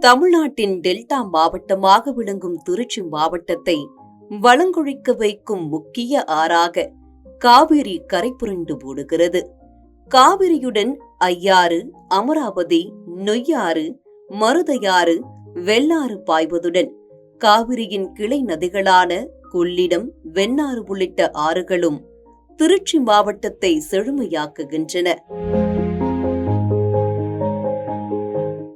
தமிழ்நாட்டின் டெல்டா மாவட்டமாக விளங்கும் திருச்சி மாவட்டத்தை வளங்குழிக்க வைக்கும் முக்கிய ஆறாக காவிரி கரைபுரண்டு ஓடுகிறது காவிரியுடன் ஐயாறு அமராவதி நொய்யாறு மருதையாறு வெள்ளாறு பாய்வதுடன் காவிரியின் கிளை நதிகளான கொள்ளிடம் வெண்ணாறு உள்ளிட்ட ஆறுகளும் திருச்சி மாவட்டத்தை செழுமையாக்குகின்றன.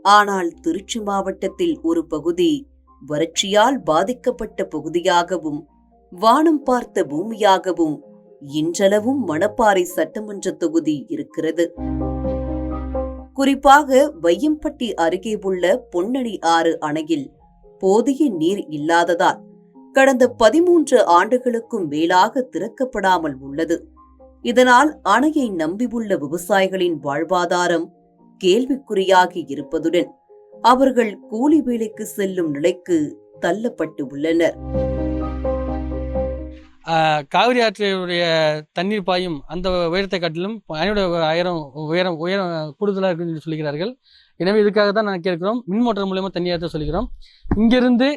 ஆனால் திருச்சி மாவட்டத்தில் ஒரு பகுதி வறட்சியால் பாதிக்கப்பட்ட பகுதியாகவும் வானம் பார்த்த பூமியாகவும் இன்றளவும் மணப்பாறை சட்டமன்ற தொகுதி இருக்கிறது. குறிப்பாக வையம்பட்டி அருகே உள்ள பொன்னணி ஆறு அணையில் போதிய நீர் இல்லாததால் கடந்த பதிமூன்று ஆண்டுகளுக்கும் மேலாக திறக்கப்படாமல் உள்ளது. இதனால் அணையை நம்பியுள்ள விவசாயிகளின் வாழ்வாதாரம் கேள்விக்குறியாகி இருப்பதுடன் அவர்கள் கூலி வேலைக்கு செல்லும் நிலைக்கு தள்ளப்பட்டு உள்ளனர். காவிரி ஆற்றினுடைய தண்ணீர் பாயும் அந்த உயரத்தை காட்டிலும் அணையோட ஆயிரம் உயரம் உயரம் கூடுதலாக இருக்குன்னு என்று சொல்லுகிறார்கள் எனவே இதுக்காக தான் நான் கேட்கிறோம். மின் மோட்டார் மூலயமா தண்ணி ஆற்ற சொல்கிறோம். இங்கிருந்து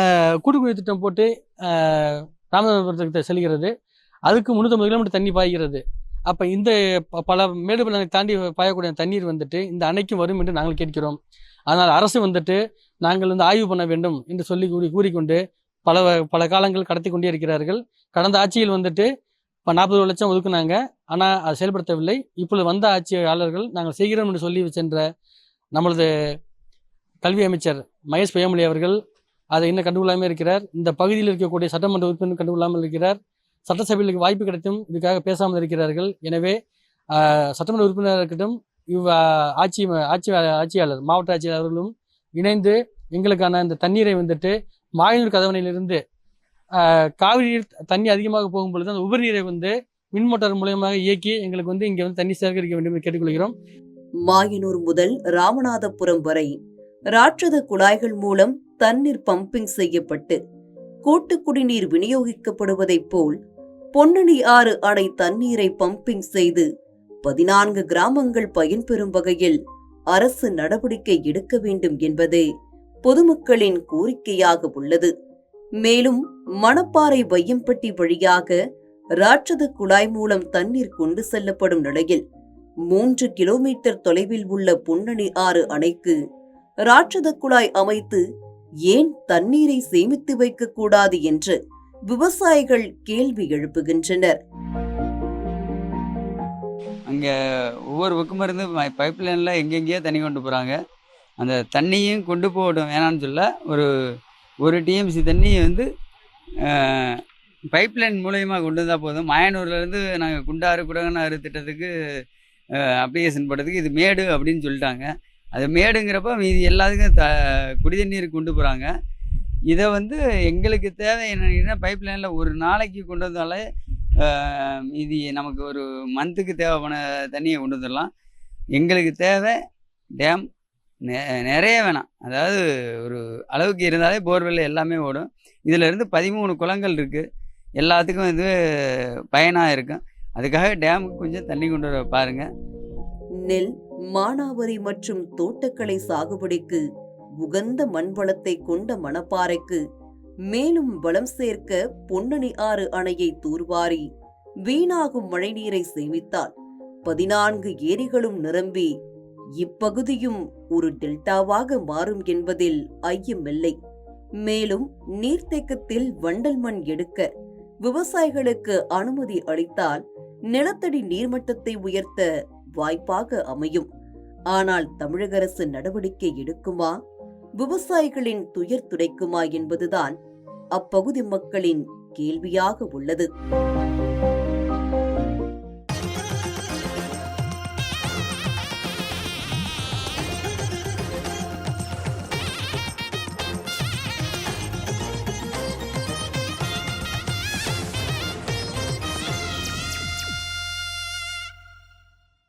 ஆஹ் கூட்டுக்குடி திட்டம் போட்டு ராமநாதபுரத்துக்கு செல்கிறது. அதுக்கு முந்நூற்றம்பது கிலோமீட்டர் தண்ணி பாய்கிறது. அப்போ இந்த ப- பல மேடு பள்ளங்களை தாண்டி பாயக்கூடிய தண்ணீர் வந்துட்டு இந்த அணைக்கும் வரும் என்று நாங்கள் கேட்கிறோம். ஆனால் அரசு வந்துட்டு நாங்கள் வந்து ஆய்வு பண்ண வேண்டும் என்று சொல்லி கூறி கூறிக்கொண்டு பல பல காலங்கள் கடத்தி கொண்டே இருக்கிறார்கள். கடந்த ஆட்சியில் வந்துட்டு இப்போ நாற்பது லட்சம் ஒதுக்குனாங்க. ஆனால் அதை செயல்படுத்தவில்லை. இப்பொழுது வந்த ஆட்சியாளர்கள் நாங்கள் செய்கிறோம் என்று சொல்லி சென்ற நம்மளது கல்வி அமைச்சர் மகேஷ் பொய்யாமொழி அவர்கள் அதை இன்னும் கண்டுகொள்ளாமல் இருக்கிறார். இந்த பகுதியில் இருக்கக்கூடிய சட்டமன்ற உறுப்பினர் கண்டுகொள்ளாமல் இருக்கிறார். சட்டசபையில் வாய்ப்பு கிடைத்தும் இதுக்காக பேசாமல் இருக்கிறார்கள். எனவே சட்டமன்ற உறுப்பினராக இருக்கட்டும் இவ் ஆட்சி ஆட்சி ஆட்சியாளர் மாவட்ட ஆட்சியாளர்களும் அவர்களும் இணைந்து எங்களுக்கான இந்த தண்ணீரை வந்துட்டு மாயனூர் கதவணையிலிருந்து காவிரி நீர் தண்ணி அதிகமாக போகும் பொழுது அந்த உபரிநீரை வந்து மின் மோட்டார் மூலியமாக இயக்கி எங்களுக்கு வந்து இங்கே வந்து தண்ணி சேகரிக்க வேண்டும் என்று கேட்டுக்கொள்கிறோம். மாயனூர் முதல் ராமநாதபுரம் வரை ராட்சத குழாய்கள் மூலம் தண்ணீர் பம்பிங் செய்யப்பட்டு கூட்டு குடிநீர் விநியோகிக்கப்படுவதைப் போல் பொன்னணி ஆறு அணை தண்ணீரை பம்பிங் செய்து பதினான்கு கிராமங்கள் பயன்பெறும் வகையில் அரசு நடவடிக்கை எடுக்க வேண்டும் என்பதே பொதுமக்களின் கோரிக்கையாக உள்ளது. மேலும் மணப்பாறை வையம்பட்டி வழியாக ராட்சத குழாய் மூலம் தண்ணீர் கொண்டு செல்லப்படும் நிலையில் மூன்று கிலோமீட்டர் தொலைவில் உள்ள பொன்னணி ஆறு அணைக்கு ராட்சத குழாய் அமைத்து ஏன் தண்ணீரை சேமித்து வைக்கக்கூடாது என்று விவசாயிகள் கேள்வி எழுப்புகின்றனர். அங்கே ஒவ்வொரு பக்கமும் இருந்து பைப் லைனில் எங்கெங்கேயோ தண்ணி கொண்டு போகிறாங்க அந்த தண்ணியும் கொண்டு போகட்டும் வேணாம்னு சொல்ல ஒரு ஒரு டிஎம்சி தண்ணி வந்து பைப் லைன் மூலயமா கொண்டு வந்தால் போதும். மாயனூர்லேருந்து நாங்கள் குண்டாறு குடகனாறு திட்டத்துக்கு அப்ளிகேஷன் போட்டதுக்கு இது மேடு அப்படின்னு சொல்லிட்டாங்க. அது மேடுங்கிறப்ப மீதி எல்லாத்துக்கும் த குடி தண்ணீர் கொண்டு போகிறாங்க இதை வந்து எங்களுக்கு தேவை என்னன்னா பைப் லைனில் ஒரு நாளைக்கு கொண்டு வந்தாலே இது நமக்கு ஒரு மந்த்துக்கு தேவையான தண்ணியை கொண்டு வந்துடலாம். எங்களுக்கு தேவை டேம் நெ- நிறைய வேணாம். அதாவது ஒரு அளவுக்கு இருந்தாலே போர்வெல் எல்லாமே ஓடும். இதிலேருந்து பதிமூணு குளங்கள் இருக்குது எல்லாத்துக்கும் இது பயனாக இருக்கும். அதுக்காக டேமுக்கு கொஞ்சம் தண்ணி கொண்டு வர பாருங்கள் நெல் மானாவரி மற்றும் தோட்டக்கலை சாகுபடிக்கு உகந்த மண்வளத்தை கொண்ட மணப்பாறைக்கு மேலும் வளம் சேர்க்க பொன்னணி ஆறு அணையை தூர்வாரி வீணாகும் மழைநீரை சேமித்தால் பதினான்கு ஏரிகளும் நிரம்பி இப்பகுதியும் ஒரு டெல்டாவாக மாறும் என்பதில் ஐயமில்லை. மேலும் நீர்த்தேக்கத்தில் வண்டல் மண் எடுக்க விவசாயிகளுக்கு அனுமதி அளித்தால் நிலத்தடி நீர்மட்டத்தை உயர்த்த வாய்ப்பாக அமையும். ஆனால் தமிழக அரசு நடவடிக்கை எடுக்குமா? விவசாயிகளின் துயர் துடைக்குமா என்பதுதான் அப்பகுதி மக்களின் கேள்வியாக உள்ளது.